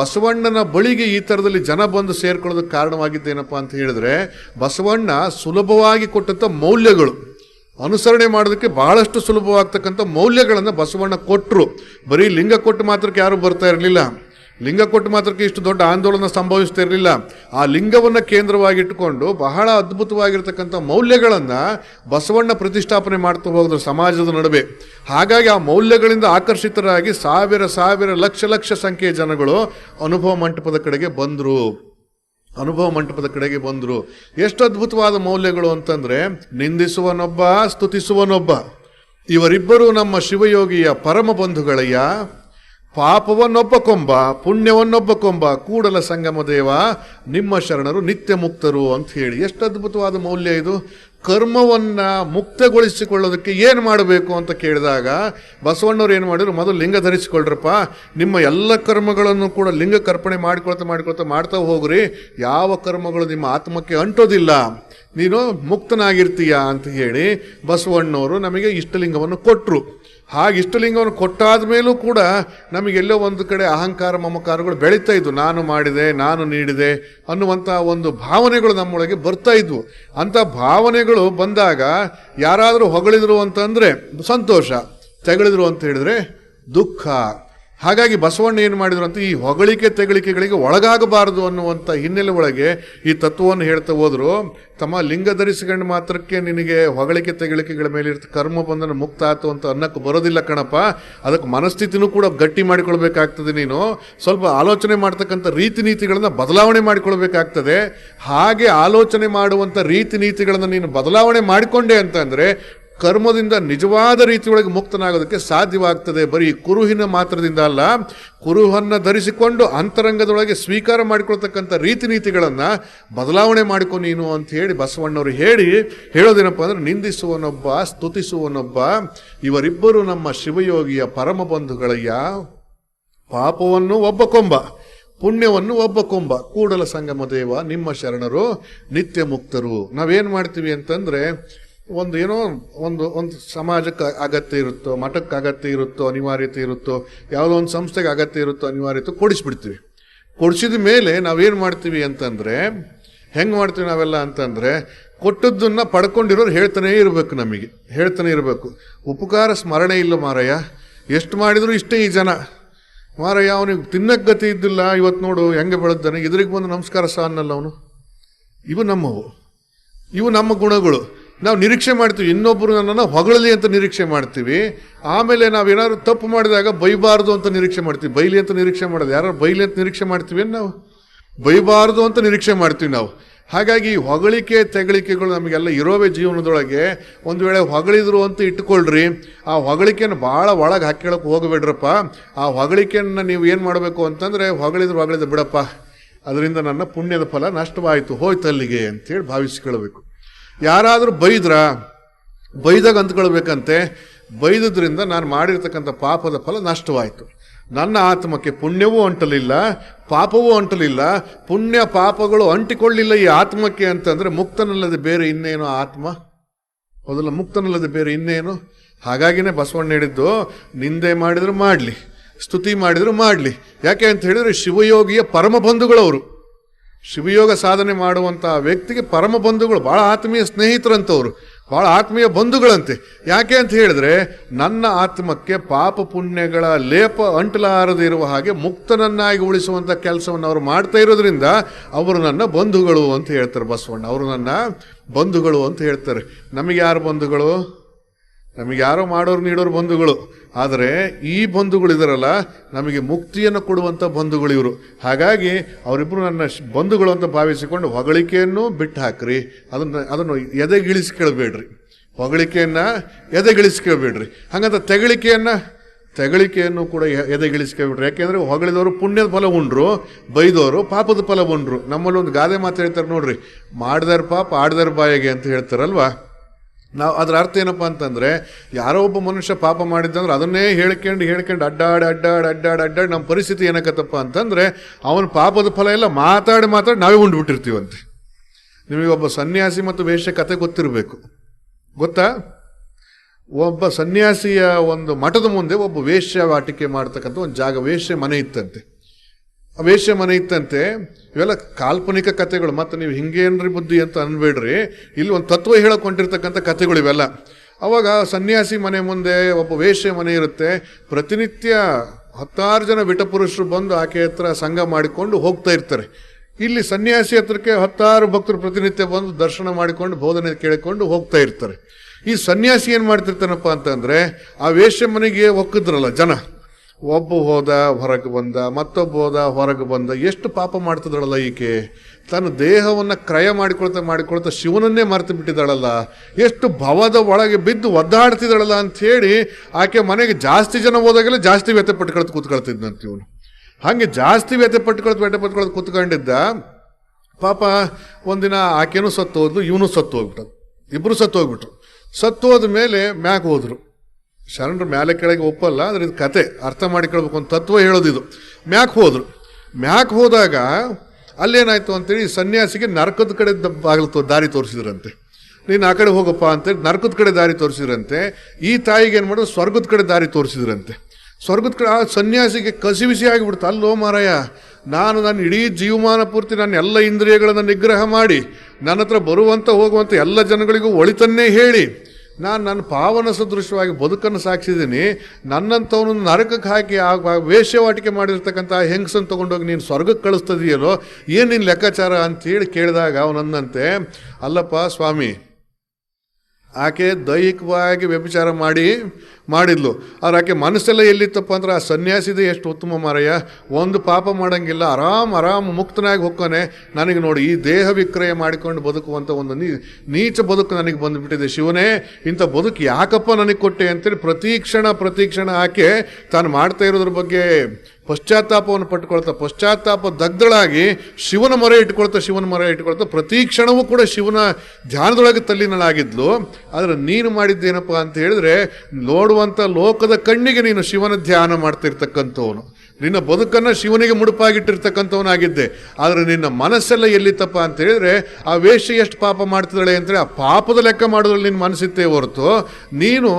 ಬಸವಣ್ಣನ ಬಳಿಗೆ ಈ ಥರದಲ್ಲಿ ಜನ ಬಂದು ಸೇರ್ಕೊಳ್ಳೋದಕ್ಕೆ ಕಾರಣವಾಗಿದ್ದೇನಪ್ಪ ಅಂತ ಹೇಳಿದ್ರೆ, ಬಸವಣ್ಣ ಸುಲಭವಾಗಿ ಕೊಟ್ಟಂಥ ಮೌಲ್ಯಗಳು, ಅನುಸರಣೆ ಮಾಡೋದಕ್ಕೆ ಬಹಳಷ್ಟು ಸುಲಭವಾಗ್ತಕ್ಕಂಥ ಮೌಲ್ಯಗಳನ್ನು ಬಸವಣ್ಣ ಕೊಟ್ಟರು ಬರೀ ಲಿಂಗ ಕೊಟ್ಟು ಮಾತ್ರಕ್ಕೆ ಯಾರೂ ಬರ್ತಾ ಇರಲಿಲ್ಲ. ಲಿಂಗ ಕೊಟ್ಟು ಮಾತ್ರಕ್ಕೆ ಇಷ್ಟು ದೊಡ್ಡ ಆಂದೋಲನ ಸಂಭವಿಸ್ತಿರಲಿಲ್ಲ. ಆ ಲಿಂಗವನ್ನು ಕೇಂದ್ರವಾಗಿಟ್ಟುಕೊಂಡು ಬಹಳ ಅದ್ಭುತವಾಗಿರ್ತಕ್ಕಂಥ ಮೌಲ್ಯಗಳನ್ನು ಬಸವಣ್ಣ ಪ್ರತಿಷ್ಠಾಪನೆ ಮಾಡ್ತಾ ಹೋದ್ರು ಸಮಾಜದ ನಡುವೆ. ಹಾಗಾಗಿ ಆ ಮೌಲ್ಯಗಳಿಂದ ಆಕರ್ಷಿತರಾಗಿ ಸಾವಿರ ಸಾವಿರ ಲಕ್ಷ ಲಕ್ಷ ಸಂಖ್ಯೆಯ ಜನಗಳು ಅನುಭವ ಮಂಟಪದ ಕಡೆಗೆ ಬಂದರು. ಅನುಭವ ಮಂಟಪದ ಕಡೆಗೆ ಬಂದರು. ಎಷ್ಟು ಅದ್ಭುತವಾದ ಮೌಲ್ಯಗಳು ಅಂತಂದರೆ ನಿಂದಿಸುವನೊಬ್ಬ, ಸ್ತುತಿಸುವನೊಬ್ಬ. ಇವರಿಬ್ಬರು ನಮ್ಮ ಶಿವಯೋಗಿಯ ಪರಮ ಬಂಧುಗಳಯ್ಯ. ಪಾಪವನ್ನೊಬ್ಬ ಕೊಂಬ ಪುಣ್ಯವನ್ನೊಬ್ಬ ಕೊಂಬ ಕೂಡಲ ಸಂಗಮ ದೇವ, ನಿಮ್ಮ ಶರಣರು ನಿತ್ಯ ಮುಕ್ತರು ಅಂತ ಹೇಳಿ. ಎಷ್ಟು ಅದ್ಭುತವಾದ ಮೌಲ್ಯ ಇದು. ಕರ್ಮವನ್ನ ಮುಕ್ತಗೊಳಿಸಿಕೊಳ್ಳೋದಕ್ಕೆ ಏನು ಮಾಡಬೇಕು ಅಂತ ಕೇಳಿದಾಗ, ಬಸವಣ್ಣವ್ರು ಏನು ಮಾಡಿದ್ರು? ಮೊದಲು ಲಿಂಗ ಧರಿಸಿಕೊಳ್ಳ್ರಪ್ಪ ನಿಮ್ಮ ಎಲ್ಲ ಕರ್ಮಗಳನ್ನು ಕೂಡ ಲಿಂಗ ಕರ್ಪಣೆ ಮಾಡ್ಕೊಳ್ತಾ, ಮಾಡಿಕೊಳ್ತಾ, ಮಾಡ್ತಾ ಹೋಗ್ರಿ. ಯಾವ ಕರ್ಮಗಳು ನಿಮ್ಮ ಆತ್ಮಕ್ಕೆ ಅಂಟೋದಿಲ್ಲ. ನೀನು ಮುಕ್ತನಾಗಿರ್ತೀಯ ಅಂತ ಹೇಳಿ ಬಸವಣ್ಣವರು ನಮಗೆ ಇಷ್ಟಲಿಂಗವನ್ನು ಕೊಟ್ಟರು ಹಾಗೆ ಇಷ್ಟಲಿಂಗವನ್ನು ಕೊಟ್ಟಾದ ಮೇಲೂ ಕೂಡ ನಮಗೆಲ್ಲೋ ಒಂದು ಕಡೆ ಅಹಂಕಾರ, ಮಮಕಾರಗಳು ಬೆಳೀತಾ ಇದ್ವು. ನಾನು ಮಾಡಿದೆ, ನಾನು ನೀಡಿದೆ ಅನ್ನುವಂಥ ಒಂದು ಭಾವನೆಗಳು ನಮ್ಮೊಳಗೆ ಬರ್ತಾ ಇದ್ವು. ಅಂಥ ಭಾವನೆಗಳು ಬಂದಾಗ ಯಾರಾದರೂ ಹೊಗಳಿದ್ರು ಅಂತಂದರೆ ಸಂತೋಷ. ತೆಗಳಿದ್ರು ಅಂತ ಹೇಳಿದ್ರೆ ದುಃಖ. ಹಾಗಾಗಿ ಬಸವಣ್ಣ ಏನು ಮಾಡಿದ್ರು ಅಂತ ಈ ಹೊಗಳಿಕೆ ತೆಗಳಿಕೆಗಳಿಗೆ ಒಳಗಾಗಬಾರದು ಅನ್ನುವಂಥ ಹಿನ್ನೆಲೆ ಒಳಗೆ ಈ ತತ್ವವನ್ನು ಹೇಳ್ತಾ ಹೋದರು. ತಮ್ಮ ಲಿಂಗ ಧರಿಸಿಕೊಂಡು ಮಾತ್ರಕ್ಕೆ ನಿನಗೆ ಹೊಗಳಿಕೆ ತೆಗಳಿಕೆಗಳ ಮೇಲೆ ಇರ್ತ ಕರ್ಮ ಬಂಧನ ಮುಕ್ತ ಆಯ್ತು ಅಂತ ಅನ್ನಕ್ಕೆ ಬರೋದಿಲ್ಲ ಕಣಪ್ಪ. ಅದಕ್ಕೆ ಮನಸ್ಥಿತಿನೂ ಕೂಡ ಗಟ್ಟಿ ಮಾಡಿಕೊಳ್ಬೇಕಾಗ್ತದೆ ನೀನು. ಸ್ವಲ್ಪ ಆಲೋಚನೆ ಮಾಡ್ತಕ್ಕಂಥ ರೀತಿ ನೀತಿಗಳನ್ನು ಬದಲಾವಣೆ ಮಾಡಿಕೊಳ್ಬೇಕಾಗ್ತದೆ. ಹಾಗೆ ಆಲೋಚನೆ ಮಾಡುವಂಥ ರೀತಿ ನೀತಿಗಳನ್ನು ನೀನು ಬದಲಾವಣೆ ಮಾಡಿಕೊಂಡೆ ಅಂತಂದ್ರೆ ಕರ್ಮದಿಂದ ನಿಜವಾದ ರೀತಿಯೊಳಗೆ ಮುಕ್ತನಾಗೋದಕ್ಕೆ ಸಾಧ್ಯವಾಗ್ತದೆ. ಬರೀ ಕುರುಹಿನ ಮಾತ್ರದಿಂದ ಅಲ್ಲ, ಕುರುಹನ್ನು ಧರಿಸಿಕೊಂಡು ಅಂತರಂಗದೊಳಗೆ ಸ್ವೀಕಾರ ಮಾಡಿಕೊಳ್ತಕ್ಕಂಥ ರೀತಿ ನೀತಿಗಳನ್ನು ಬದಲಾವಣೆ ಮಾಡಿಕೊ ನೀನು ಅಂತ ಹೇಳಿ ಬಸವಣ್ಣವರು ಹೇಳಿ ಹೇಳೋದೇನಪ್ಪ ಅಂದ್ರೆ, ನಿಂದಿಸುವನೊಬ್ಬ, ಸ್ತುತಿಸುವನೊಬ್ಬ, ಇವರಿಬ್ಬರು ನಮ್ಮ ಶಿವಯೋಗಿಯ ಪರಮ ಬಂಧುಗಳಯ್ಯ. ಪಾಪವನ್ನು ಒಬ್ಬ ಕೊಂಬ, ಪುಣ್ಯವನ್ನು ಒಬ್ಬ ಕೊಂಬ, ಕೂಡಲ ಸಂಗಮ ದೇವ, ನಿಮ್ಮ ಶರಣರು ನಿತ್ಯ ಮುಕ್ತರು ನಾವೇನು ಮಾಡ್ತೀವಿ ಅಂತಂದ್ರೆ ಒಂದು ಏನೋ ಒಂದು ಒಂದು ಸಮಾಜಕ್ಕೆ ಅಗತ್ಯ ಇರುತ್ತೋ, ಮಠಕ್ಕೆ ಅಗತ್ಯ ಇರುತ್ತೋ, ಅನಿವಾರ್ಯತೆ ಇರುತ್ತೋ, ಯಾವುದೋ ಒಂದು ಸಂಸ್ಥೆಗೆ ಅಗತ್ಯ ಇರುತ್ತೋ, ಅನಿವಾರ್ಯತೆ ಕೊಡಿಸ್ಬಿಡ್ತೀವಿ. ಕೊಡಿಸಿದ ಮೇಲೆ ನಾವೇನು ಮಾಡ್ತೀವಿ ಅಂತಂದರೆ, ಹೆಂಗೆ ಮಾಡ್ತೀವಿ ನಾವೆಲ್ಲ ಅಂತಂದರೆ, ಕೊಟ್ಟದ್ದನ್ನು ಪಡ್ಕೊಂಡಿರೋರು ಹೇಳ್ತಾನೇ ಇರಬೇಕು ನಮಗೆ, ಹೇಳ್ತಾನೆ ಇರಬೇಕು. ಉಪಕಾರ ಸ್ಮರಣೆ ಇಲ್ಲ ಮಾರಯ್ಯ, ಎಷ್ಟು ಮಾಡಿದರೂ ಇಷ್ಟೇ ಈ ಜನ. ಮಾರಯ್ಯ, ಅವನಿಗೆ ತಿನ್ನಕ್ಕೆ ಗತಿ ಇದ್ದಿಲ್ಲ ಇವತ್ತು ನೋಡು, ಹೆಂಗೆ ಬೆಳೆದಾನೆ ಇದ್ರಿಗೆ ಬಂದು ನಮಸ್ಕಾರ ಸಹ ಅನ್ನಲ್ಲ ಅವನು. ಇವು ನಮ್ಮವು. ಇವು ನಮ್ಮ ಗುಣಗಳು. ನಾವು ನಿರೀಕ್ಷೆ ಮಾಡ್ತೀವಿ ಇನ್ನೊಬ್ಬರು ನನ್ನನ್ನು ಹೊಗಳಲಿ ಅಂತ ನಿರೀಕ್ಷೆ ಮಾಡ್ತೀವಿ. ಆಮೇಲೆ ನಾವೇನಾದ್ರು ತಪ್ಪು ಮಾಡಿದಾಗ ಬೈಬಾರ್ದು ಅಂತ ನಿರೀಕ್ಷೆ ಮಾಡ್ತೀವಿ. ಬೈಲಿ ಅಂತ ನಿರೀಕ್ಷೆ ಮಾಡೋದು ಯಾರು? ಬೈಲಿ ಅಂತ ನಿರೀಕ್ಷೆ ಮಾಡ್ತೀವಿ ನಾವು? ಬೈಬಾರ್ದು ಅಂತ ನಿರೀಕ್ಷೆ ಮಾಡ್ತೀವಿ ನಾವು. ಹಾಗಾಗಿ ಹೊಗಳಿಕೆ, ತೆಗಳಿಕೆಗಳು ನಮಗೆಲ್ಲ ಇರೋವೇ ಜೀವನದೊಳಗೆ. ಒಂದು ವೇಳೆ ಹೊಗಳಿದ್ರು ಅಂತ ಇಟ್ಕೊಳ್ರಿ, ಆ ಹೊಗಳಿಕೆಯನ್ನು ಭಾಳ ಒಳಗೆ ಹಾಕಿಕೊಳ್ಳೋಕೆ ಹೋಗಬೇಡ್ರಪ್ಪ. ಆ ಹೊಗಳಿಕೆಯನ್ನು ನೀವು ಏನು ಮಾಡಬೇಕು ಅಂತಂದರೆ ಹೊಗಳಿದ್ರು ಹೊಗಳಿದ್ರು ಬಿಡಪ್ಪ. ಅದರಿಂದ ನನ್ನ ಪುಣ್ಯದ ಫಲ ನಷ್ಟವಾಯಿತು, ಹೋಯ್ತು ಅಲ್ಲಿಗೆ ಅಂತೇಳಿ ಭಾವಿಸ್ಕೊಳ್ಬೇಕು. ಯಾರಾದರೂ ಬೈದ್ರ, ಬೈದಾಗ ಅಂದ್ಕೊಳ್ಬೇಕಂತೆ, ಬೈದದ್ರಿಂದ ನಾನು ಮಾಡಿರ್ತಕ್ಕಂಥ ಪಾಪದ ಫಲ ನಷ್ಟವಾಯಿತು. ನನ್ನ ಆತ್ಮಕ್ಕೆ ಪುಣ್ಯವೂ ಅಂಟಲಿಲ್ಲ, ಪಾಪವೂ ಅಂಟಲಿಲ್ಲ, ಪುಣ್ಯ ಪಾಪಗಳು ಅಂಟಿಕೊಳ್ಳಿಲ್ಲ ಈ ಆತ್ಮಕ್ಕೆ ಅಂತಂದರೆ ಮುಕ್ತನಲ್ಲದೆ ಬೇರೆ ಇನ್ನೇನು ಆತ್ಮ? ಹೌದಲ್ಲ ಮುಕ್ತನಲ್ಲದೆ ಬೇರೆ ಇನ್ನೇನು? ಹಾಗಾಗಿನೇ ಬಸವಣ್ಣ ಹೇಳಿದ್ದು, ನಿಂದೆ ಮಾಡಿದ್ರು ಮಾಡಲಿ, ಸ್ತುತಿ ಮಾಡಿದ್ರು ಮಾಡಲಿ. ಯಾಕೆ ಅಂತ ಹೇಳಿದರೆ ಶಿವಯೋಗಿಯ ಪರಮ ಬಂಧುಗಳವರು ಶಿವಯೋಗ ಸಾಧನೆ ಮಾಡುವಂಥ ವ್ಯಕ್ತಿಗೆ ಪರಮ ಬಂಧುಗಳು ಬಹಳ ಆತ್ಮೀಯ ಸ್ನೇಹಿತರಂತವ್ರು, ಬಹಳ ಆತ್ಮೀಯ ಬಂಧುಗಳಂತೆ. ಯಾಕೆ ಅಂತ ಹೇಳಿದ್ರೆ, ನನ್ನ ಆತ್ಮಕ್ಕೆ ಪಾಪ ಪುಣ್ಯಗಳ ಲೇಪ ಅಂಟಲಾರದಿರುವ ಹಾಗೆ ಮುಕ್ತನನ್ನಾಗಿ ಉಳಿಸುವಂಥ ಕೆಲಸವನ್ನು ಅವರು ಮಾಡ್ತಾ ಇರೋದ್ರಿಂದ ಅವರು ನನ್ನ ಬಂಧುಗಳು ಅಂತ ಹೇಳ್ತಾರೆ ಬಸವಣ್ಣ. ಅವರು ನನ್ನ ಬಂಧುಗಳು ಅಂತ ಹೇಳ್ತಾರೆ. ನಮಗೆ ಯಾರು ಬಂಧುಗಳು? ನಮಗೆ ಯಾರೋ ಮಾಡೋರು ನೀಡೋರು ಬಂಧುಗಳು. ಆದರೆ ಈ ಬಂಧುಗಳು ಇದಾರಲ್ಲ ನಮಗೆ ಮುಕ್ತಿಯನ್ನು ಕೊಡುವಂಥ ಬಂಧುಗಳು ಇವರು. ಹಾಗಾಗಿ ಅವರಿಬ್ಬರು ನನ್ನ ಬಂಧುಗಳು ಅಂತ ಭಾವಿಸಿಕೊಂಡು ಹೊಗಳಿಕೆಯನ್ನು ಬಿಟ್ಟು ಹಾಕ್ರಿ ಅದನ್ನು ಅದನ್ನು ಎದೆಗಿಳಿಸ್ಕೊಳ್ಬೇಡ್ರಿ. ಹೊಗಳಿಕೆಯನ್ನು ಎದೆಗಿಳಿಸ್ಕೊಳ್ಬೇಡ್ರಿ. ಹಾಗಂತ ತೆಗಳಿಕೆಯನ್ನು ತೆಗಳಿಕೆಯನ್ನು ಕೂಡ ಎ- ಯಾಕೆಂದರೆ ಯಾಕೆಂದ್ರೆ ಹೊಗಳಿದವರು ಪುಣ್ಯದ ಫಲ ಉಂಡ್ರು, ಬೈದವರು ಪಾಪದ ಫಲ ಉಂಡ್ರು. ನಮ್ಮಲ್ಲಿ ಒಂದು ಗಾದೆ ಮಾತು ಹೇಳ್ತಾರೆ ನೋಡ್ರಿ. ಮಾಡ್ದಾರ ಪಾಪ, ಆಡ್ದಾರ ಬಾಯಿಗೆ ಅಂತ ಹೇಳ್ತಾರಲ್ವಾ? ನಾವು ಅದರ ಅರ್ಥ ಏನಪ್ಪ ಅಂತಂದರೆ, ಯಾರೋ ಒಬ್ಬ ಮನುಷ್ಯ ಪಾಪ ಮಾಡಿದ್ದಂದ್ರೆ ಅದನ್ನೇ ಹೇಳ್ಕೊಂಡು ಹೇಳ್ಕೊಂಡು ಅಡ್ಡಾಡಿ ಅಡ್ಡಾಡಿ ಅಡ್ಡಾಡಿ ಅಡ್ಡಾಡಿ ನಮ್ಮ ಪರಿಸ್ಥಿತಿ ಏನಕ್ಕತ್ತಪ್ಪ ಅಂತಂದರೆ, ಅವನ ಪಾಪದ ಫಲ ಎಲ್ಲ ಮಾತಾಡಿ ಮಾತಾಡಿ ನಾವೇ ಉಂಡ್ಬಿಟ್ಟಿರ್ತೀವಂತೆ. ನಿಮಗೆ ಒಬ್ಬ ಸನ್ಯಾಸಿ ಮತ್ತು ವೇಶ್ಯ ಕತೆ ಗೊತ್ತಿರಬೇಕು. ಗೊತ್ತಾ? ಒಬ್ಬ ಸನ್ಯಾಸಿಯ ಒಂದು ಮಠದ ಮುಂದೆ ಒಬ್ಬ ವೇಶ್ಯ ವಾಟಿಕೆ ಮಾಡ್ತಕ್ಕಂಥ ಒಂದು ಜಾಗ, ವೇಶ್ಯ ಮನೆ ಇತ್ತಂತೆ. ವೇಶ್ಯ ಮನೆ ಇತ್ತಂತೆ ಇವೆಲ್ಲ ಕಾಲ್ಪನಿಕ ಕಥೆಗಳು, ಮತ್ತು ನೀವು ಹಿಂಗೇನ್ರಿ ಬುದ್ಧಿ ಅಂತ ಅನ್ಬೇಡ್ರಿ. ಇಲ್ಲಿ ಒಂದು ತತ್ವ ಹೇಳಿಕೊಂಡಿರ್ತಕ್ಕಂಥ ಕಥೆಗಳು ಇವೆಲ್ಲ. ಅವಾಗ ಸನ್ಯಾಸಿ ಮನೆ ಮುಂದೆ ಒಬ್ಬ ವೇಶ್ಯ ಮನೆ ಇರುತ್ತೆ. ಪ್ರತಿನಿತ್ಯ ಹತ್ತಾರು ಜನ ವಿಟಪುರುಷರು ಬಂದು ಆಕೆ ಹತ್ರ ಸಂಘ ಮಾಡಿಕೊಂಡು ಹೋಗ್ತಾ ಇರ್ತಾರೆ. ಇಲ್ಲಿ ಸನ್ಯಾಸಿ ಹತ್ರಕ್ಕೆ ಹತ್ತಾರು ಭಕ್ತರು ಪ್ರತಿನಿತ್ಯ ಬಂದು ದರ್ಶನ ಮಾಡಿಕೊಂಡು, ಬೋಧನೆ ಕೇಳಿಕೊಂಡು ಹೋಗ್ತಾ ಇರ್ತಾರೆ. ಈ ಸನ್ಯಾಸಿ ಏನು ಮಾಡ್ತಿರ್ತಾನಪ್ಪ ಅಂತಂದರೆ, ಆ ವೇಶ್ಯ ಮನೆಗೆ ಒಕ್ಕಿದ್ರಲ್ಲ ಜನ. ಒಬ್ಬ ಹೋದ, ಹೊರಗೆ ಬಂದ, ಮತ್ತೊಬ್ಬ ಹೋದ, ಹೊರಗೆ ಬಂದ, ಎಷ್ಟು ಪಾಪ ಮಾಡ್ತಿದ್ದಾಳಲ್ಲ ಈಕೆ? ತನ್ನ ದೇಹವನ್ನು ಕ್ರಯ ಮಾಡಿಕೊಳ್ತಾ ಮಾಡಿಕೊಳ್ತಾ ಶಿವನನ್ನೇ ಮರೆತು ಬಿಟ್ಟಿದ್ದಾಳಲ್ಲ. ಎಷ್ಟು ಭವದ ಒಳಗೆ ಬಿದ್ದು ಒದ್ದಾಡ್ತಿದ್ದಾಳಲ್ಲ ಅಂಥೇಳಿ ಆಕೆ ಮನೆಗೆ ಜಾಸ್ತಿ ಜನ ಹೋದಾಗೆಲ್ಲ ಜಾಸ್ತಿ ವ್ಯಥೆ ಪಟ್ಕೊಳ್ತು ಕೂತ್ಕೊಳ್ತಿದ್ನಂತ ಇವನು. ಹಾಗೆ ಜಾಸ್ತಿ ವ್ಯಥೆ ಪಟ್ಕೊಳ್ತು ವ್ಯಥೆ ಪಟ್ಕೊಳ್ತು ಕೂತ್ಕೊಂಡಿದ್ದ ಪಾಪ ಒಂದಿನ ಆಕೆನೂ ಸತ್ತು ಹೋದ್ಲು ಇವನು ಸತ್ತು ಹೋಗ್ಬಿಟ್ಟು ಇಬ್ಬರು ಸತ್ತು ಹೋಗ್ಬಿಟ್ರು ಸತ್ತು ಹೋದ ಮೇಲೆ ಮ್ಯಾಕ್ ಹೋದ್ರು. ಶರಣರು ಮ್ಯಾಲೆ ಕೆಳಗೆ ಒಪ್ಪಲ್ಲ, ಆದರೆ ಇದು ಕತೆ. ಅರ್ಥ ಮಾಡಿಕೊಳ್ಬೇಕು ಅಂತ ತತ್ವ ಹೇಳೋದು ಇದು ಮ್ಯಾಕ್ ಹೋದರು. ಮ್ಯಾಕ್ ಹೋದಾಗ ಅಲ್ಲೇನಾಯಿತು ಅಂತೇಳಿ ಸನ್ಯಾಸಿಗೆ ನರಕದ ಕಡೆ ಬಾಗಿಲು ದಾರಿ ತೋರಿಸಿದ್ರಂತೆ. ನೀನು ಆ ಕಡೆ ಹೋಗಪ್ಪ ಅಂತೇಳಿ ನರಕದ ಕಡೆ ದಾರಿ ತೋರಿಸಿದ್ರಂತೆ. ಈ ತಾಯಿಗೆ ಏನು ಮಾಡೋದು ಸ್ವರ್ಗದ ಕಡೆ ದಾರಿ ತೋರಿಸಿದ್ರಂತೆ. ಸ್ವರ್ಗದ ಕಡೆ, ಆ ಸನ್ಯಾಸಿಗೆ ಕಸಿವಿಸಿ ಆಗಿಬಿಡ್ತು. ಅಲ್ಲೋ ಮಾರಾಯ, ನಾನು ನನ್ನ ಇಡೀ ಜೀವಮಾನ ಪೂರ್ತಿ ನನ್ನ ಎಲ್ಲ ಇಂದ್ರಿಯಗಳನ್ನು ನಿಗ್ರಹ ಮಾಡಿ, ನನ್ನ ಹತ್ರ ಬರುವಂಥ ಹೋಗುವಂಥ ಎಲ್ಲ ಜನಗಳಿಗೂ ಒಳಿತನ್ನೇ ಹೇಳಿ ನಾನು ನನ್ನ ಪಾವನ ಸದೃಶವಾಗಿ ಬದುಕನ್ನು ಸಾಗಿಸಿದ್ದೀನಿ ನನ್ನಂಥವನು ನರಕಕ್ಕೆ ಹಾಕಿ ಆ ವೇಷವಾಟಿಕೆ ಮಾಡಿರ್ತಕ್ಕಂಥ ಹೆಂಗಸನ್ನು ತಗೊಂಡೋಗಿ ನೀನು ಸ್ವರ್ಗಕ್ಕೆ ಕಳಿಸ್ತದೆಯಲ್ಲೋ ಏನು ನಿನ್ನ ಲೆಕ್ಕಾಚಾರ ಅಂತೇಳಿ ಕೇಳಿದಾಗ ಅವನಂದಂತೆ ಅಲ್ಲಪ್ಪ ಸ್ವಾಮಿ ಆಕೆ ದೈಹಿಕವಾಗಿ ವ್ಯಭಿಚಾರ ಮಾಡಿ, ಮಾಡಿದ್ಲು. ಆದ್ರೆ ಆಕೆ ಮನಸ್ಸೆಲ್ಲ ಎಲ್ಲಿತ್ತಪ್ಪ ಅಂದ್ರೆ ಆ ಸನ್ಯಾಸಿದೆ ಎಷ್ಟು ಉತ್ತಮ ಮಾರಯ್ಯ. ಒಂದು ಪಾಪ ಮಾಡಂಗಿಲ್ಲ, ಆರಾಮ್ ಆರಾಮ್ ಮುಕ್ತನಾಗಿ ಹೋಗ್ತಾನೆ ನನಗೆ ನೋಡಿ ಈ ದೇಹ ವಿಕ್ರಯ ಮಾಡಿಕೊಂಡು ಬದುಕುವಂಥ ಒಂದು ನೀ, ನೀಚ ಬದುಕು ನನಗೆ ಬಂದುಬಿಟ್ಟಿದೆ ಶಿವನೇ. ಇಂಥ ಬದುಕು ಯಾಕಪ್ಪ ನನಗೆ ಕೊಟ್ಟೆ ಅಂತೇಳಿ ಪ್ರತಿ ಕ್ಷಣ ಪ್ರತಿ ಕ್ಷಣ ಆಕೆ ತಾನು ಮಾಡ್ತಾ ಇರೋದ್ರ ಬಗ್ಗೆ ಪಶ್ಚಾತ್ತಾಪವನ್ನು ಪಟ್ಕೊಳ್ತಾ ಪಶ್ಚಾತ್ತಾಪ ದಗ್ಧಳಾಗಿ ಶಿವನ ಮೊರೆ ಇಟ್ಕೊಳ್ತಾ ಶಿವನ ಮೊರೆ ಇಟ್ಕೊಳ್ತಾ ಪ್ರತಿ ಕ್ಷಣವೂ ಕೂಡ ಶಿವನ ಧ್ಯಾನದೊಳಗೆ ತಲ್ಲಿನಳಾಗಿದ್ಲು. ಆದರೆ ನೀನು ಮಾಡಿದ್ದೇನಪ್ಪ ಅಂತ ಹೇಳಿದ್ರೆ ನೋಡುವಂಥ ಲೋಕದ ಕಣ್ಣಿಗೆ ನೀನು ಶಿವನ ಧ್ಯಾನ ಮಾಡ್ತಿರ್ತಕ್ಕಂಥವನು. ನಿನ್ನ ಬದುಕನ್ನು ಶಿವನಿಗೆ ಮುಡುಪಾಗಿಟ್ಟಿರ್ತಕ್ಕಂಥವನಾಗಿದ್ದೆ. ಆದರೆ ನಿನ್ನ ಮನಸ್ಸೆಲ್ಲ ಎಲ್ಲಿತ್ತಪ್ಪ ಅಂತ ಹೇಳಿದ್ರೆ, ಆ ವೇಷ ಎಷ್ಟು ಪಾಪ ಮಾಡ್ತಿದ್ದಾಳೆ ಅಂದರೆ, ಆ ಪಾಪದ ಲೆಕ್ಕ ಮಾಡೋದ್ರಲ್ಲಿ ನಿನ್ನ ಮನಸ್ಸಿತ್ತೇ ಹೊರತು. ನೀನು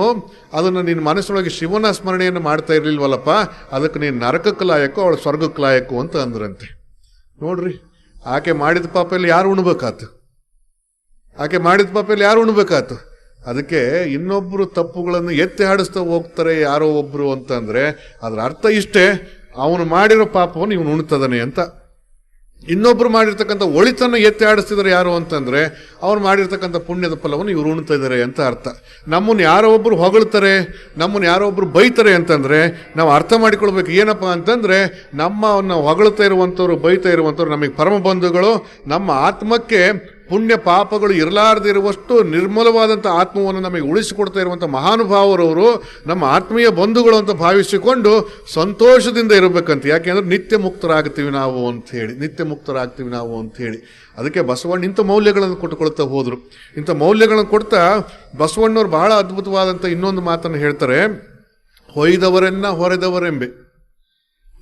ಅದನ್ನು ನಿನ್ನ ಮನಸ್ಸೊಳಗೆ ಶಿವನ ಸ್ಮರಣೆಯನ್ನು ಮಾಡ್ತಾ ಇರಲಿಲ್ವಲ್ಲಪ್ಪ, ಅದಕ್ಕೆ ನೀನು ನರಕಕ್ಕೆ ಲಾಯಕ್ಕೋ, ಅವಳು ಸ್ವರ್ಗಕ್ಕೆ ಲಾಯಕ್ಕೋ ಅಂತ ಅಂದ್ರಂತೆ. ನೋಡ್ರಿ, ಆಕೆ ಮಾಡಿದ ಪಾಪ ಇಲ್ಲಿ ಯಾರು ಉಣ್ಬೇಕಾತು? ಆಕೆ ಮಾಡಿದ ಪಾಪ ಇಲ್ಲಿ ಯಾರು ಉಣ್ಬೇಕಾತು? ಅದಕ್ಕೆ ಇನ್ನೊಬ್ಬರು ತಪ್ಪುಗಳನ್ನು ಎತ್ತಿ ಹಾಡಿಸ್ತಾ ಹೋಗ್ತಾರೆ ಯಾರೋ ಒಬ್ಬರು ಅಂತಂದರೆ, ಅದರ ಅರ್ಥ ಇಷ್ಟೇ. ಅವನು ಮಾಡಿರೋ ಪಾಪವನ್ನು ಇವನು ಉಣ್ತದನೆ ಅಂತ. ಇನ್ನೊಬ್ರು ಮಾಡಿರ್ತಕ್ಕಂಥ ಒಳಿತನ್ನು ಎತ್ತಿ ಆಡಿಸ್ತಿದ್ದಾರೆ ಯಾರು ಅಂತಂದ್ರೆ, ಅವ್ರು ಮಾಡಿರ್ತಕ್ಕಂಥ ಪುಣ್ಯದ ಫಲವನ್ನು ಇವ್ರು ಉಣ್ತಾ ಇದ್ದಾರೆ ಅಂತ ಅರ್ಥ. ನಮ್ಮನ್ನು ಯಾರೋ ಒಬ್ಬರು ಹೊಗಳ್ತಾರೆ, ನಮ್ಮನ್ನು ಯಾರೋ ಒಬ್ಬರು ಬೈತಾರೆ ಅಂತಂದ್ರೆ, ನಾವು ಅರ್ಥ ಮಾಡಿಕೊಳ್ಬೇಕು ಏನಪ್ಪ ಅಂತಂದ್ರೆ, ನಮ್ಮನ್ನ ಹೊಗಳ್ತಾ ಇರುವಂಥವ್ರು, ಬೈತಾ ಇರುವಂಥವ್ರು ನಮಗೆ ಪರಮ ಬಂಧುಗಳು, ನಮ್ಮ ಆತ್ಮಕ್ಕೆ ಪುಣ್ಯ ಪಾಪಗಳು ಇರಲಾರದಿರುವಷ್ಟು ನಿರ್ಮಲವಾದಂಥ ಆತ್ಮವನ್ನು ನಮಗೆ ಉಳಿಸಿಕೊಡ್ತಾ ಇರುವಂಥ ಮಹಾನುಭಾವರವರು ನಮ್ಮ ಆತ್ಮೀಯ ಬಂಧುಗಳು ಅಂತ ಭಾವಿಸಿಕೊಂಡು ಸಂತೋಷದಿಂದ ಇರಬೇಕಂತ. ಯಾಕೆಂದ್ರೆ ನಿತ್ಯ ಮುಕ್ತರಾಗ್ತೀವಿ ನಾವು ಅಂತ ಹೇಳಿ, ನಿತ್ಯ ಮುಕ್ತರಾಗ್ತೀವಿ ನಾವು ಅಂತ ಹೇಳಿ. ಅದಕ್ಕೆ ಬಸವಣ್ಣ ಇಂಥ ಮೌಲ್ಯಗಳನ್ನು ಕೊಟ್ಟುಕೊಳ್ತಾ ಹೋದರು. ಇಂಥ ಮೌಲ್ಯಗಳನ್ನು ಕೊಡ್ತಾ ಬಸವಣ್ಣವ್ರು ಬಹಳ ಅದ್ಭುತವಾದಂಥ ಇನ್ನೊಂದು ಮಾತನ್ನು ಹೇಳ್ತಾರೆ, ಹೊಯ್ದವರೆನ್ನ ಹೊರೆದವರೆಂಬೆ,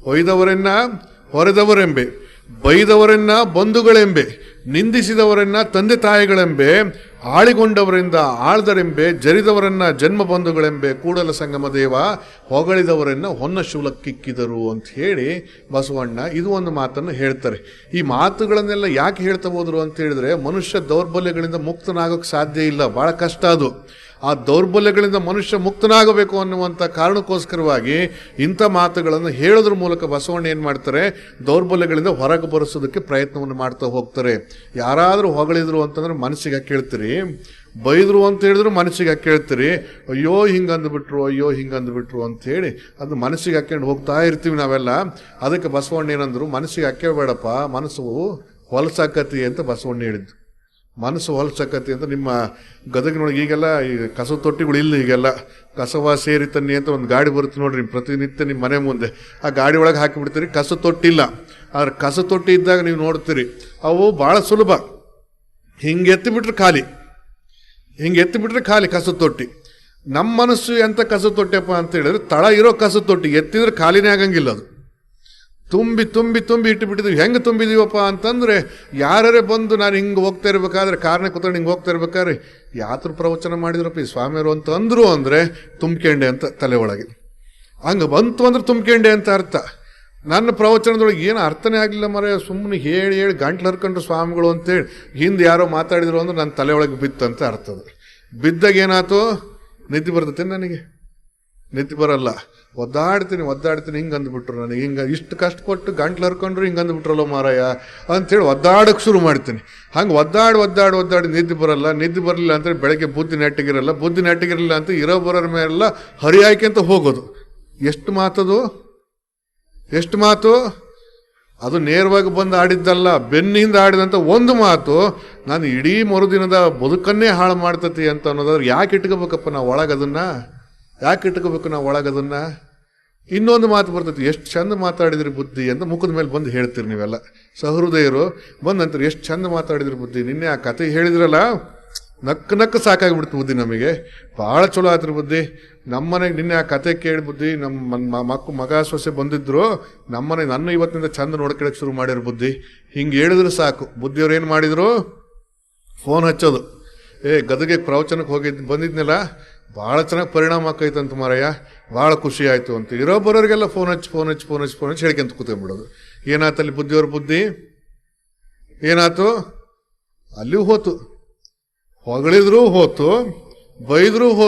ಹೊಯ್ದವರನ್ನ ಹೊರೆದವರೆಂಬೆ ಬೈದವರನ್ನ ಬಂಧುಗಳೆಂಬೆ, ನಿಂದಿಸಿದವರನ್ನ ತಂದೆ ತಾಯಿಗಳೆಂಬೆ ಆಳಿಗೊಂಡವರಿಂದ ಆಳ್ದರೆಂಬೆ, ಜರಿದವರನ್ನ ಜನ್ಮ ಬಂಧುಗಳೆಂಬೆ, ಕೂಡಲ ಸಂಗಮ ದೇವ ಹೊಗಳಿದವರನ್ನ ಹೊನ್ನ ಶೂಲಕ್ಕಿಕ್ಕಿದರು ಅಂತ ಹೇಳಿ ಬಸವಣ್ಣ ಇದು ಒಂದು ಮಾತನ್ನು ಹೇಳ್ತಾರೆ. ಈ ಮಾತುಗಳನ್ನೆಲ್ಲ ಯಾಕೆ ಹೇಳ್ತಾ ಹೋದರು ಅಂತ ಹೇಳಿದ್ರೆ ಮನುಷ್ಯ ದೌರ್ಬಲ್ಯಗಳಿಂದ ಮುಕ್ತನಾಗೋಕೆ ಸಾಧ್ಯ ಇಲ್ಲ. ಬಹಳ ಕಷ್ಟ ಅದು. ಆ ದೌರ್ಬಲ್ಯಗಳಿಂದ ಮನುಷ್ಯ ಮುಕ್ತನಾಗಬೇಕು ಅನ್ನುವಂಥ ಕಾರಣಕ್ಕೋಸ್ಕರವಾಗಿ ಇಂಥ ಮಾತುಗಳನ್ನು ಹೇಳೋದ್ರ ಮೂಲಕ ಬಸವಣ್ಣ ಏನು ಮಾಡ್ತಾರೆ? ದೌರ್ಬಲ್ಯಗಳಿಂದ ಹೊರಗೆ ಬರೆಸೋದಕ್ಕೆ ಪ್ರಯತ್ನವನ್ನು ಮಾಡ್ತಾ ಹೋಗ್ತಾರೆ. ಯಾರಾದರೂ ಹೊಗಳಿದ್ರು ಅಂತಂದ್ರೆ ಮನಸ್ಸಿಗೆ ಕೇಳ್ತೀರಿ. ಬೈದರು ಅಂತ ಹೇಳಿದ್ರು ಮನಸ್ಸಿಗೆ ಕೇಳ್ತೀರಿ. ಅಯ್ಯೋ ಹಿಂಗೆ ಅಂದ್ಬಿಟ್ರು ಅಯ್ಯೋ ಹಿಂಗೆ ಅಂದ್ಬಿಟ್ರು ಅಂಥೇಳಿ ಅದು ಮನಸ್ಸಿಗೆ ಹಾಕ್ಕೊಂಡು ಹೋಗ್ತಾ ಇರ್ತೀವಿ ನಾವೆಲ್ಲ. ಅದಕ್ಕೆ ಬಸವಣ್ಣ ಏನಂದ್ರು, ಮನಸ್ಸಿಗೆ ಹಾಕೇಬೇಡಪ್ಪ ಮನಸ್ಸು ಹೊಲಸಾಕತಿ ಅಂತ ಬಸವಣ್ಣ ಹೇಳಿದ್ದು. ಮನಸ್ಸು ಹೊಲಸಕತಿ ಅಂತ ನಿಮ್ಮ ಗದಗಿನೊಳಗೆ ಈಗೆಲ್ಲ ಈ ಕಸ ತೊಟ್ಟಿಗಳು ಇಲ್ಲ ಈಗೆಲ್ಲ. ಕಸವ ಸೇರಿ ತನ್ನಿ ಅಂತ ಒಂದು ಗಾಡಿ ಬರುತ್ತೆ ನೋಡ್ರಿ ಪ್ರತಿನಿತ್ಯ ನಿಮ್ಮ ಮನೆ ಮುಂದೆ. ಆ ಗಾಡಿ ಒಳಗೆ ಹಾಕಿಬಿಡ್ತೀರಿ, ಕಸ ತೊಟ್ಟಿಲ್ಲ. ಆದ್ರೆ ಕಸ ತೊಟ್ಟಿ ಇದ್ದಾಗ ನೀವು ನೋಡ್ತೀರಿ, ಅವು ಭಾಳ ಸುಲಭ. ಹಿಂಗೆ ಎತ್ತಿಬಿಟ್ರೆ ಖಾಲಿ. ಹಿಂಗೆ ಎತ್ತಿಬಿಟ್ರೆ ಖಾಲಿ ಕಸ ತೊಟ್ಟಿ. ನಮ್ಮ ಮನಸ್ಸು ಎಂಥ ಕಸ ತೊಟ್ಟಿಯಪ್ಪ ಅಂತ ಹೇಳಿದ್ರೆ, ತಳ ಇರೋ ಕಸ ತೊಟ್ಟಿ. ಎತ್ತಿದ್ರೆ ಖಾಲಿನೇ ಆಗಂಗಿಲ್ಲ ಅದು. ತುಂಬಿ ತುಂಬಿ ತುಂಬಿ ಇಟ್ಟು ಬಿಟ್ಟಿದ್ವಿ ಹೆಂಗೆ ತುಂಬಿದೀವಪ್ಪ ಅಂತಂದರೆ ಯಾರೇ ಬಂದು ನಾನು ಹಿಂಗೆ ಹೋಗ್ತಾ ಇರಬೇಕಾದ್ರೆ, ಕಾರಣ ಕೂತ್ಕೊಂಡು ಹಿಂಗೆ ಹೋಗ್ತಾ ಇರ್ಬೇಕಾದ್ರೆ, ಯಾತ್ರ ಪ್ರವಚನ ಮಾಡಿದ್ರಪ್ಪ ಈ ಸ್ವಾಮಿಯವರು ಅಂತ ಅಂದರು ಅಂದರೆ ತುಂಬ್ಕೊಂಡೆ ಅಂತ ತಲೆ ಒಳಗೆ. ಹಂಗೆ ಬಂತು ಅಂದ್ರೆ ತುಂಬ್ಕೊಂಡೆ ಅಂತ ಅರ್ಥ. ನನ್ನ ಪ್ರವಚನದೊಳಗೆ ಏನು ಅರ್ಥನೇ ಆಗಲಿಲ್ಲ ಮರ ಸುಮ್ಮನೆ ಹೇಳಿ ಹೇಳಿ ಗಂಟ್ಲು ಹರ್ಕೊಂಡ್ರು ಸ್ವಾಮಿಗಳು ಅಂತೇಳಿ. ಹಿಂದೆ ಯಾರೋ ಮಾತಾಡಿದ್ರು ಅಂದ್ರೆ ನನ್ನ ತಲೆ ಒಳಗೆ ಬಿತ್ತಂತ ಅರ್ಥದ ಬಿದ್ದಾಗ ಏನಾಯ್ತು? ನಿದ್ದೆ ಬರ್ತೈತೆ ನನಗೆ? ನಿದ್ದೆ ಬರಲ್ಲ. ಒದ್ದಾಡ್ತೀನಿ ಒದ್ದಾಡ್ತೀನಿ ಹಿಂಗೆ ಅಂದ್ಬಿಟ್ರು ನನಗೆ. ಹಿಂಗೆ ಇಷ್ಟು ಕಷ್ಟಪಟ್ಟು ಗಂಟ್ಲು ಹರ್ಕೊಂಡ್ರು ಹಿಂಗೆ ಅಂದ್ಬಿಟ್ರಲ್ಲ ಮಾರಾಯ ಅಂಥೇಳಿ ಒದ್ದಾಡಕ್ಕೆ ಶುರು ಮಾಡ್ತೀನಿ. ಹಂಗೆ ಒದ್ದಾಡಿ ಒದ್ದಾಡಿ ಒದ್ದಾಡಿ ನಿದ್ದೆ ಬರಲ್ಲ, ನಿದ್ದೆ ಬರಲಿಲ್ಲ ಅಂತೇಳಿ ಬೆಳಗ್ಗೆ ಬುದ್ಧಿ ನೆಟ್ಟಿಗಿರಲ್ಲ, ಬುದ್ಧಿ ನೆಟ್ಟಿಗಿರಲಿಲ್ಲ ಅಂತ ಇರೋ ಬರೋರ ಮೇಲೆಲ್ಲ ಅಂತ ಹೋಗೋದು. ಎಷ್ಟು ಮಾತದು? ಎಷ್ಟು ಮಾತು? ಅದು ನೇರವಾಗಿ ಬಂದು ಆಡಿದ್ದಲ್ಲ, ಬೆನ್ನಿಂದ ಆಡಿದಂಥ ಒಂದು ಮಾತು, ನಾನು ಇಡೀ ಮರುದಿನದ ಬದುಕನ್ನೇ ಹಾಳು ಮಾಡ್ತತಿ ಅಂತ ಅನ್ನೋದಾದ್ರೆ ಯಾಕೆ ಇಟ್ಕೋಬೇಕಪ್ಪ ನಾವು ಒಳಗದನ್ನ? ಯಾಕೆ ಇಟ್ಕೋಬೇಕು ನಾವು ಒಳಗದನ್ನ? ಇನ್ನೊಂದು ಮಾತು ಬರ್ತೈತಿ, ಎಷ್ಟು ಚಂದ ಮಾತಾಡಿದ್ರಿ ಬುದ್ಧಿ ಅಂತ ಮುಖದ ಮೇಲೆ ಬಂದು ಹೇಳ್ತೀರಿ ನೀವೆಲ್ಲ. ಸಹೃದಯರು ಬಂದಂತಾರೆ ಎಷ್ಟು ಚಂದ ಮಾತಾಡಿದ್ರಿ ಬುದ್ಧಿ, ನಿನ್ನೆ ಆ ಕತೆ ಹೇಳಿದ್ರಲ್ಲ ನಕ್ಕ ನಕ್ಕ ಸಾಕಾಗಿಬಿಡ್ತು ಬುದ್ಧಿ ನಮಗೆ. ಭಾಳ ಚಲೋ ಆತ್ರಿ ಬುದ್ಧಿ. ನಮ್ಮನೆಗೆ ನಿನ್ನೆ ಆ ಕತೆ ಕೇಳಿ ಬುದ್ಧಿ ನಮ್ಮ ಮಕ್ಕ ಮಗ ಸೊಸೆ ಬಂದಿದ್ರು, ನಮ್ಮನೆ ನನ್ನ ಇವತ್ತಿನಿಂದ ಚಂದ ನೋಡ್ಕೊಳಕ್ಕೆ ಶುರು ಮಾಡಿರೋ ಬುದ್ಧಿ. ಹಿಂಗೆ ಹೇಳಿದ್ರೆ ಸಾಕು. ಬುದ್ಧಿಯವ್ರು ಏನು ಮಾಡಿದರು? ಫೋನ್ ಹಚ್ಚೋದು. ಏ, ಗದಗೆ ಪ್ರವಚನಕ್ಕೆ ಹೋಗಿದ್ದು ಬಂದಿದ್ನಲ್ಲ, ಭಾಳ ಚೆನ್ನಾಗಿ ಪರಿಣಾಮ ಆಕೈತಂತ ಮಾರಯ್ಯ. ಭಾಳ ಖುಷಿ ಆಯಿತು ಅಂತ. ಇರೋ ಬರೋರಿಗೆಲ್ಲ ಫೋನ್ ಹಚ್ಚಿ ಫೋನ್ ಹಚ್ಚಿ ಫೋನ್ ಹಚ್ಚಿ ಫೋನ್ ಹಚ್ಚಿ ಹೇಳ್ಕೊಂತ ಕೂತ್ಕೊಂಡ್ಬಿಡೋದು. ಏನಾತಲ್ಲಿ ಬುದ್ಧಿಯವ್ರ ಬುದ್ಧಿ? ಏನಾಯ್ತು? ಅಲ್ಲಿಯೂ ಹೋತು. ಹೊಗಳಿದ್ರೂ ಹೋತು, ಬೈದರೂ ಹೋತು.